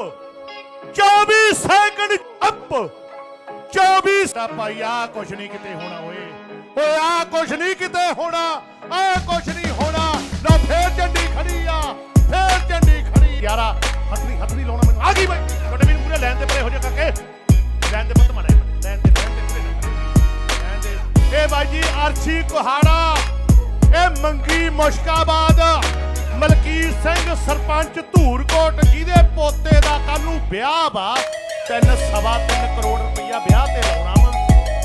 Up 24 second up 24 ਦਾ ਭਾਈ ਆ ਕੁਛ ਨਹੀਂ ਕਿਤੇ ਹੋਣਾ ਓਏ। ਓਏ ਆ ਕੁਛ ਨਹੀਂ ਕਿਤੇ ਹੋਣਾ। ਆ ਕੁਛ ਨਹੀਂ ਹੋਣਾ। ਨਾ ਫੇਰ ਝੰਡੀ ਖੜੀ ਆ। ਫੇਰ ਝੰਡੀ ਖੜੀ ਯਾਰਾ ਹੱਥ ਨਹੀਂ ਹੱਥ ਨਹੀਂ ਲਾਉਣਾ ਮੈਨੂੰ। ਆ ਗਈ ਬਾਈ। ਤੁਹਾਡੇ ਮੈਨੂੰ ਪੂਰੇ ਲਾਈਨ ਦੇ ਪਰੇ ਹੋ ਜਾ ਕਾਕੇ। ਲਾਈਨ ਦੇ ਪੁੱਤ ਮਾਰੇ ਲਾਈਨ ਦੇ ਲਾਈਨ ਦੇ ਪਰੇ। ਲਾਈਨ ਦੇ ਇਹ ਬਾਈ ਜੀ ਅਰਸ਼ੀ ਕੁਹਾੜਾ। ਇਹ ਮੰਗੀ ਮੁਸ਼ਕਾਬਾਦ। ਮਲਕੀਰ ਸਿੰਘ ਸਰਪੰਚ ਧੂਰਕੋਟ, ਜਿਹਦੇ ਪੋਤੇ ਦਾ ਕੱਲ ਨੂੰ ਵਿਆਹ ਵਾ, ਤਿੰਨ ਸਵਾ ਤਿੰਨ ਕਰੋੜ ਰੁਪਈਆ ਵਿਆਹ ਤੇ ਲਾਉਣਾ ਵਾ।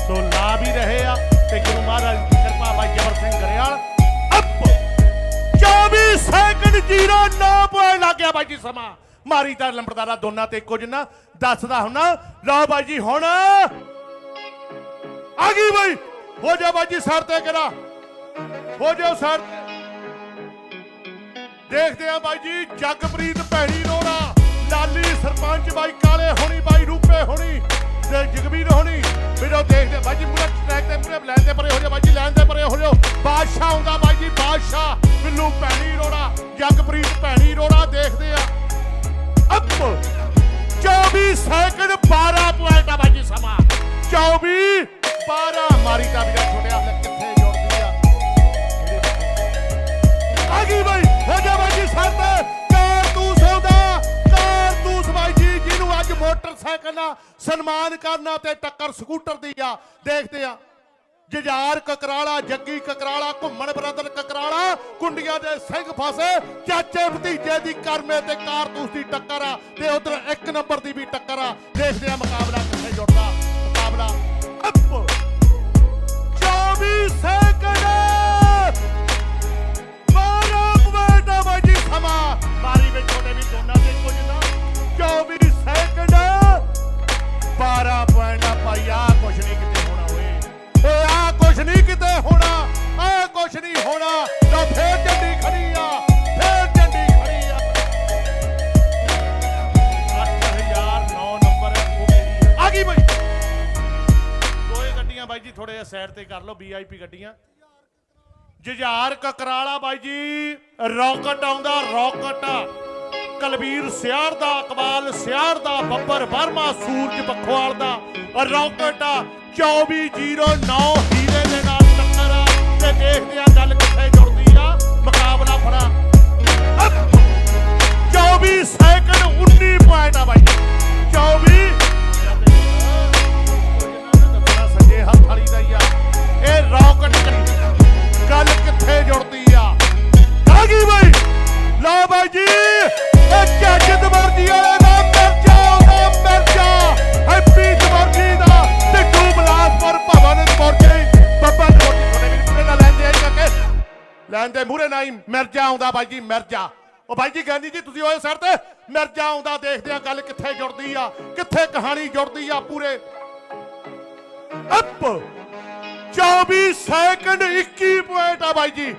ਸੋ ਲਾ ਵੀ ਰਹੇ ਆ ਤੇ ਗੁਰੂ ਮਹਾਰਾਜ ਦੀ ਕਿਰਪਾ ਬਾਈ Jabar Singh Grewal. Up! 24 second 09 point ਲੱਗ ਗਿਆ ਬਾਈ ਜੀ ਸਮਾਂ। ਮਾਰੀ ਤਾਂ ਲੰਬੜਦਾਰਾ ਦੋਨਾਂ ਤੇ ਇੱਕੋ ਜਿੰਨਾ ਦੱਸਦਾ ਹੁਣਾ, ਲਓ ਬਾਈ ਜੀ ਹੁਣ। ਆ ਗਈ ਬਾਈ। ਹੋ ਜਾ ਬਾਈ ਜੀ, ਸਰ ਤੇ ਕਰਾ। ਹੋ ਜਾਓ ਸਰ ਦੇਖਦੇ ਆ ਬਾਈ ਜੀ, ਜਗਪ੍ਰੀਤ ਭੈਣੀ ਰੋੜਾ ਲਾਲੀ ਸਰਪੰਚ ਬਾਈ ਕਾਲੇ ਹੋਣੀ, ਬਾਈ ਰੂਪੇ ਹੋਣੀ ਤੇ ਜਗਵੀਰ ਹੋਣੀ। ਵੀਰੋ, ਦੇਖਦੇ ਬਾਈ ਜੀ ਮੂਰੇ ਟਰੈਕ ਤੇ ਮੂਰੇ ਲੈਣ ਦੇ ਪਰੇ ਹੋ ਜਾ ਬਾਈ ਜੀ ਲੈਣ ਦੇ ਪਰੇ ਹੋ ਜਾਓ। ਬਾਦਸ਼ਾਹ ਆਉਂਦਾ ਬਾਈ ਜੀ, ਬਾਦਸ਼ਾਹ। ਬਿੱਲੂ ਭੈਣੀ ਰੋੜਾ ਜਗਪ੍ਰੀਤ ਭੈਣੀ ਰੋੜਾ ਦੇਖਦੇ ਆ ਅੱਪ! 24 ਸੈਕਿੰਡ 12 ਪੁਆਇੰਟ ਆ ਬਾਈ ਜੀ, ਸਮਾਂ। 24 12 ਮਾਰੀ ਦਾ ਵੀਰਾ ਛੋਟਿਆ ਮੋਟਰਸਾਈਕਲ ਨਾਲ ਸਨਮਾਨ ਕਰਨਾ ਤੇ ਟੱਕਰ ਸਕੂਟਰ ਦੀ ਆ। ਦੇਖਦੇ ਆ। ਜਜਾਰ ਕਕਰਾਲਾ, ਜੱਗੀ ਕਕਰਾਲਾ, ਘੁੰਮਣ ਬਰਦਰ ਕਕਰਾਲਾ, ਕੁੰਡੀਆਂ ਦੇ ਸਿੰਘ ਫਸੇ, ਚਾਚੇ ਭਤੀਜੇ ਦੀ ਕਰਮੇ ਤੇ ਕਾਰਤੂਸ ਦੀ ਟੱਕਰ ਆ ਤੇ ਉਧਰ ਇੱਕ ਨੰਬਰ ਦੀ ਵੀ ਟੱਕਰ ਆ। ਦੇਖਦੇ ਆ ਮੁਕਾਬਲਾ ਹੋਣਾ ਫੇਰ ਝੰਡੀ ਖੜੀ ਆ, ਫੇਰ ਝੰਡੀ ਖੜੀ ਆ। 8009 ਨੰਬਰ ਉਹ ਮੇਰੀ। ਆ। ਆ ਗਈ ਬਾਈ। ਦੋਏ ਗੱਡੀਆਂ ਬਾਈ ਜੀ ਥੋੜੇ ਜਿਹਾ ਸਾਈਡ ਤੇ ਕਰ ਲਓ ਵੀਆਈਪੀ ਗੱਡੀਆਂ। ਜੁਝਾਰ ਕਕਰਾਲਾ ਬਾਈ ਜੀ, ਰੌਕਟ ਆਉਂਦਾ, ਰੌਕਟ। ਕਲਵੀਰ ਸਿਆਰ ਦਾ, ਇਕਬਾਲ ਸਿਆਰ ਦਾ, ਬੱਬਰ ਵਰਮਾ ਸੂਰਜ ਬਖਵਾਲ ਦਾ। ਰੌਕਟ 2409 ਹੀਰੇ ਦੇ ਨਾਲ ਟੱਕਰ ਤੇ ਦੇਖਦੇ ਆ ਗੱਲ ਲੈਂਦੇ ਮੂਰੇ ਨਹੀਂ, ਮਿਰਜਾ ਆਉਂਦਾ ਬਾਈ ਜੀ, ਮਿਰਜਾ। ਉਹ ਬਾਈ ਜੀ ਕਹਿੰਦੀ ਜੀ, ਤੁਸੀਂ ਹੋਏ ਸਰ ਤੇ ਮਿਰਜਾ ਆਉਂਦਾ ਦੇਖਦੇ ਆ ਗੱਲ ਕਿੱਥੇ ਜੁੜਦੀ ਆ, ਕਿੱਥੇ ਕਹਾਣੀ ਜੁੜਦੀ ਆ ਪੂਰੇ। ਅੱਪ! 24 ਸੈਕਿੰਡ 21 ਪੁਆਇੰਟ ਆ ਬਾਈ ਜੀ।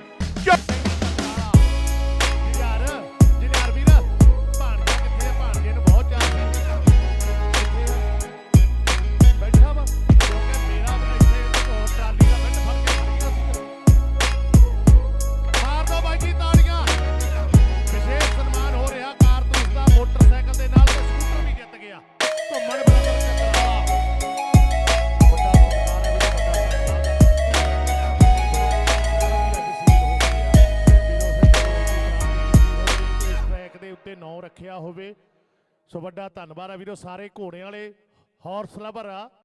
ਉੱਤੇ ਨਾਂ ਰੱਖਿਆ ਹੋਵੇ। ਸੋ ਵੱਡਾ ਧੰਨਵਾਦ ਆ ਵੀਰੋ, ਸਾਰੇ ਘੋੜਿਆਂ ਵਾਲੇ ਹਾਰਸ ਲਵਰ ਆ।